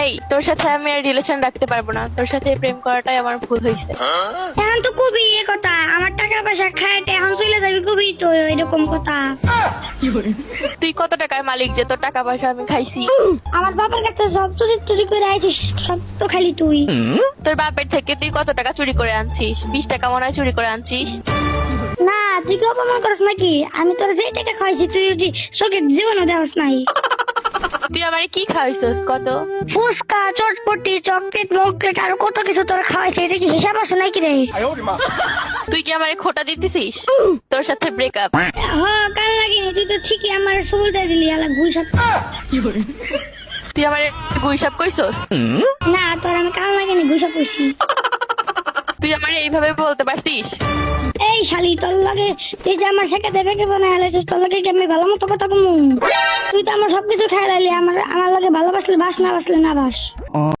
এই তোর সাথে আমি আর রিলেশন রাখতে পারব না। তোর সাথে প্রেম করাটাই আমার ভুল হয়েছে। এখন তো কবি এ কথা। আমার টাকা পয়সা খায় এখন চলে যাবি কবি তো এরকম কথা। তুই কত টাকার মালিক যে তোর টাকা পয়সা আমি খাইছি? আমার বাবার কাছে সব চুরি চুরি করে আইছিস সব তো খালি তুই। তোর বাপের থেকে তুই কত টাকা চুরি করে আনছিস? বিশ টাকা মনে হয় চুরি করে আনছিস। না তুই কি অপমান করিস নাকি? আমি তোর যেই টাকা খাইছি তুই চোখে জীবনও দেওয়াস নাই। তুই আমারে কি খাওয়াইছস? কত? ফুচকা চটপটি চকলেট মকলেট আর কত কিছু তোর খাওয়াইছে এটা কি হিসাব আছে নাকি রে? তুই কি আমারে খোটা দিতেছিস? তোর সাথে ব্রেকআপ হ কাল লাগিনি তুই তো ঠিকই আমার সুবিধা দিলি আলা গুইসব তুই আমারে গুইসাপ কইছস? না তোর আমি কাল লাগিনি গুইসব কইছি। তুই আমারে এইভাবে বলতে পারছিস? এই শালি তোর লাগে তুই যে আমার দেবে কে তোর লাগে কি আমি ভালো মতো কথা কমু? তুই তো আমার সবকিছু খেয়ে আমার আমার লাগে ভালোবাসলে বাস না বাসলে না বাস।